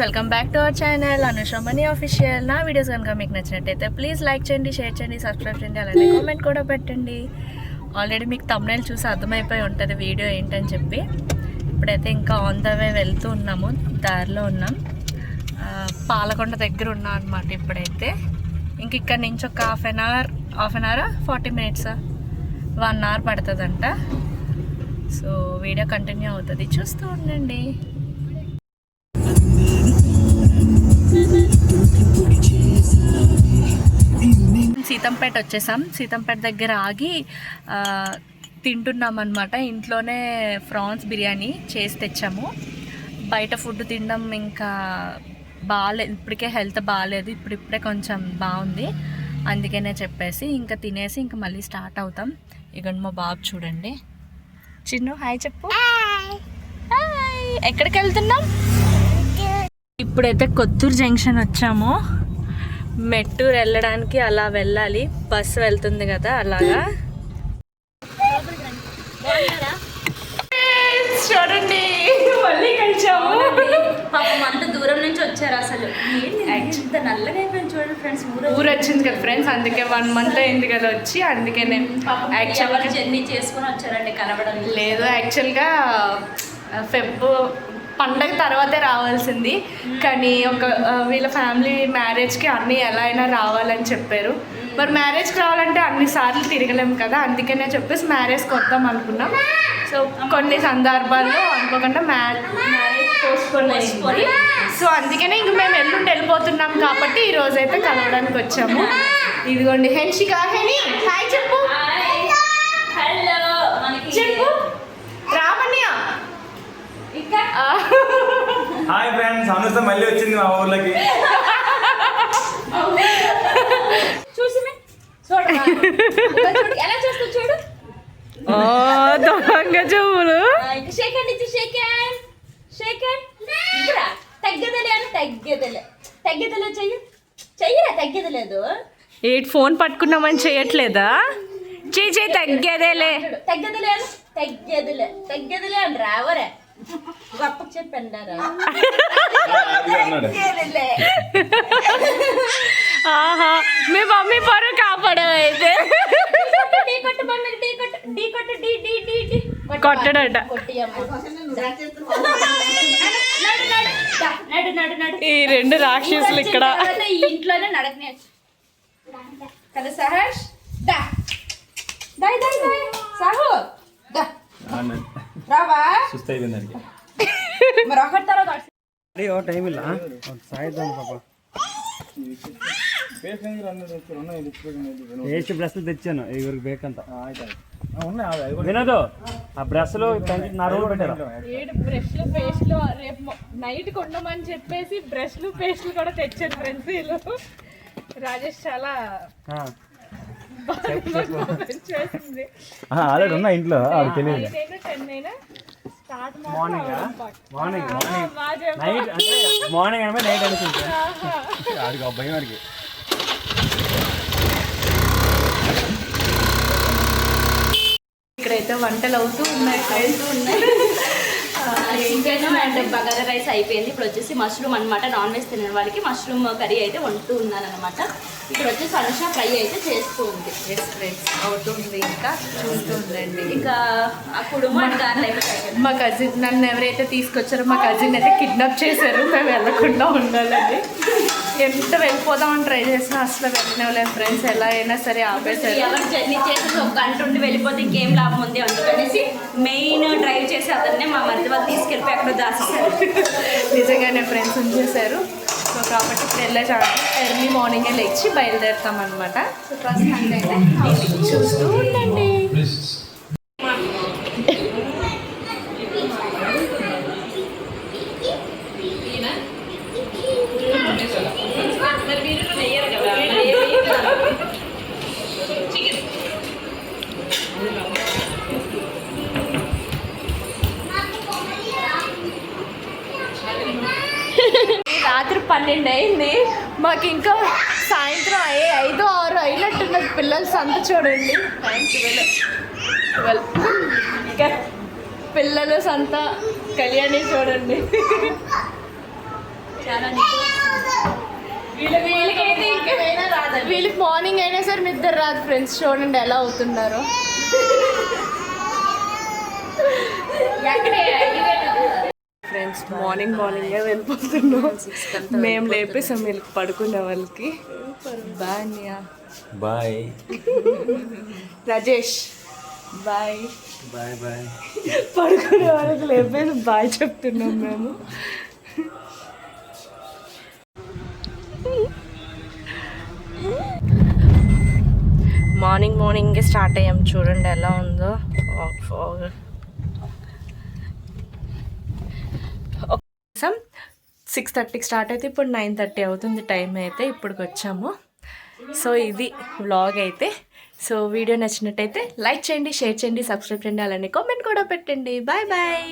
Welcome back to our channel Anusha money official నా videos కనుక మీకు నచ్చినట్టయితే ప్లీజ్ లైక్ చేయండి షేర్ చేయండి సబ్స్క్రైబ్ చేయండి అలానే కామెంట్ కూడా పెట్టండి. ఆల్రెడీ మీకు తమ్నైల్ చూసి అర్థమైపోయి ఉంటుంది వీడియో ఏంటని చెప్పి. ఇప్పుడైతే ఇంకా ఆన్ ద వే వెళ్తూ ఉన్నాము దారిలో ఉన్నాం. పాలకొండ దగ్గర ఉన్నాం అనమాట ఇప్పుడైతే. ఇంక ఇక్కడ నుంచి ఒక half an hour half an hour forty minutes one hour పడుతుందంట. సో వీడియో కంటిన్యూ అవుతుంది. చూస్తూ ఉండండి. సీతంపేట వచ్చేసాం. సీతంపేట దగ్గర ఆగి తింటున్నాం అనమాట ఇంట్లోనే ప్రాన్స్ బిర్యానీ చేసి తెచ్చాము. బయట ఫుడ్ తినడం ఇంకా బాగాలేదు ఇప్పటికే హెల్త్ బాగాలేదు ఇప్పుడు ఇప్పుడే కొంచెం బాగుంది. అందుకనే చెప్పేసి ఇంకా తినేసి ఇంకా మళ్ళీ స్టార్ట్ అవుతాం. ఇక మా బాబు చూడండి. చిన్ను హాయ్ చెప్పు. ఎక్కడికి వెళ్తున్నాం ఇప్పుడైతే కొత్తూరు జంక్షన్ వచ్చాము. మెట్టూరు వెళ్ళడానికి అలా వెళ్ళాలి. బస్సు వెళ్తుంది కదా అలాగా. చూడండి మళ్ళీ కలిసాము పాపం అంత దూరం నుంచి వచ్చారు అసలు. ఏంటి ఇంత నల్లగా అయిపోయింది చూడండి ఫ్రెండ్స్ ఊరు వచ్చింది కదా ఫ్రెండ్స్ అందుకే వన్ మంత్ అయింది కదా వచ్చి యాక్చువల్గా ఎవరు జర్నీ చేసుకొని వచ్చారండి కనబడం లేదు యాక్చువల్గా ఫెబ్ పండగ తర్వాతే రావాల్సింది. కానీ ఒక వీళ్ళ ఫ్యామిలీ మ్యారేజ్కి అన్నీ ఎలా అయినా రావాలని చెప్పారు. మరి మ్యారేజ్కి రావాలంటే అన్ని సార్లు తిరగలేము కదా అందుకనే చెప్పేసి మ్యారేజ్కి వద్దాం అనుకున్నాం. సో కొన్ని సందర్భాల్లో అనుకోకుండా మ్యారేజ్ పోస్ట్పోన్ సో అందుకనే ఇంక మేము ఎల్లుండి వెళ్ళిపోతున్నాం కాబట్టి ఈ రోజు అయితే కలవడానికి వచ్చాము. ఇదిగోండి హెన్షిక హెని హాయ్ చెప్పు. హలో చెప్పు. రామన్య. ఇంకా హాయ్ ఫ్రెండ్స్ అనుస మళ్ళీ వచ్చింది మా ఊర్లోకి. చూసి మే. చూడు ఇంకా చూడు ఎలా చూస్తూ చూడు? ఓ దొంగ చెవులు. ఇచ్చి తగ్గదలే అని తగ్గదలే. తగ్గదలే చెయ్యి. చెయ్యరా తగ్గదలేదు. ఏట్ ఫోన్ పట్టుకున్నామని చేయట్లేదా? చేయి చేయి తగ్గేదేలే. తగ్గదలే తగ్గదలే. తగ్గదలే అని రావరే. గొప్ప చెప్పండారా ఆహా మీ మమ్మీ పరు కాపాడవు కొట్టడట. ఈ రెండు రాక్షసులు ఇక్కడ ఇంట్లోనే నడకనే కదా సహర్ష్ దా దాయ్ దాయ్ దాయ్ సాహు దా రావా? టైం బ్రష్లు తెచ్చాను ఇవరికి బేకంత. వినదు ఆ బ్రష్లు నా రూమ్ బ్రష్లు పేస్ట్లు రేపు నైట్ కొండమని చెప్పేసి బ్రష్లు పేస్ట్లు కూడా తెచ్చాను ఫ్రెండ్స్ రాజేష్ చాలా ఆల్రెడీ ఉన్నా ఇంట్లో? ఆవిడ తెలియదు. టెన్ అయినా స్టార్ట్ మార్నింగ్ మార్నింగ్ మార్నింగ్ బాగా నైట్ అంటే మార్నింగ్ అంటే నైట్ అనుకుంటా ఆడికి అబ్బాయి వాడికి. ఇక్కడైతే వంటలు అవుతూ ఉన్నాయి friends chicken and bagara rice అయిపోయింది. ఇప్పుడు వచ్చేసి మష్రూమ్ అన్నమాట. నాన్ వెజ్ తినే వాళ్ళకి మష్రూమ్ కర్రీ అయితే వండుతూ ఉన్నాను అనమాట ఇక్కడ వచ్చేసి అనుష ఫ్రై అయితే చేస్తూ ఉంది. అవుతుంది. ఇంకా చూస్తూ ఉండండి. ఇంకా అయిపోతాయి మా కజిన్ నన్ను ఎవరైతే తీసుకొచ్చారో మా కజిన్ అయితే కిడ్నాప్ చేశారు. మేము వెళ్ళకుండా ఉండాలని ఎంత వెళ్ళిపోదామని ట్రై చేసినా అసలు వెళ్ళినవ్వలేదు ఫ్రెండ్స్ ఎలా అయినా సరే ఎవరు జర్నీ చేసి ఒక గంట ఉండి వెళ్ళిపోతే ఇంకేం లాభం ఉంది అందుకనేసి మెయిన్ డ్రైవ్ చేసి అతన్నే మా మధ్య వాళ్ళు తీసుకెళ్ళిపోయి అక్కడ దాచేసారు నిజంగానే ఫ్రెండ్స్ ఉంచేశారు. సో కాబట్టి ఇప్పుడు వెళ్ళేసాము ఎర్లీ మార్నింగే లేచి బయలుదేరుతాం అనమాట సో ప్రస్తుతానికి అయితే చూస్తూ ఉండండి. రాత్రి పన్నెండు అయింది. మాకు ఇంకా సాయంత్రం అయ్యే ఐదు ఆరు అయినట్టున్నది పిల్లలు సంత చూడండి. పిల్లలు సంత కళ్యాణి చూడండి. వీళ్ళకైతే ఇంకా వీళ్ళకి మార్నింగ్ అయినా సరే నిద్ర రాదు ఫ్రెండ్స్ చూడండి ఎలా అవుతున్నారో. ఫ్రెండ్స్ మార్నింగ్ మార్నింగే వెళ్ళిపోతున్నాం. మేము లేపేసాం వీళ్ళకి పడుకునే వాళ్ళకి. Bye bye Rajesh bye bye bye పడుకునే వాళ్ళకి లేపేసి బాయ్ చెప్తున్నాం మేము. మార్నింగ్ మార్నింగే స్టార్ట్ అయ్యాం. చూడండి ఎలా ఉందో. ఫాగ్ సిక్స్ థర్టీకి స్టార్ట్ అయితే ఇప్పుడు నైన్ థర్టీ అవుతుంది టైం అయితే ఇప్పటికి వచ్చాము సో ఇది వ్లాగ్ అయితే. సో వీడియో నచ్చినట్టయితే లైక్ చేయండి షేర్ చేయండి సబ్స్క్రైబ్ చేయండి అలానే కామెంట్ కూడా పెట్టండి. Bye bye.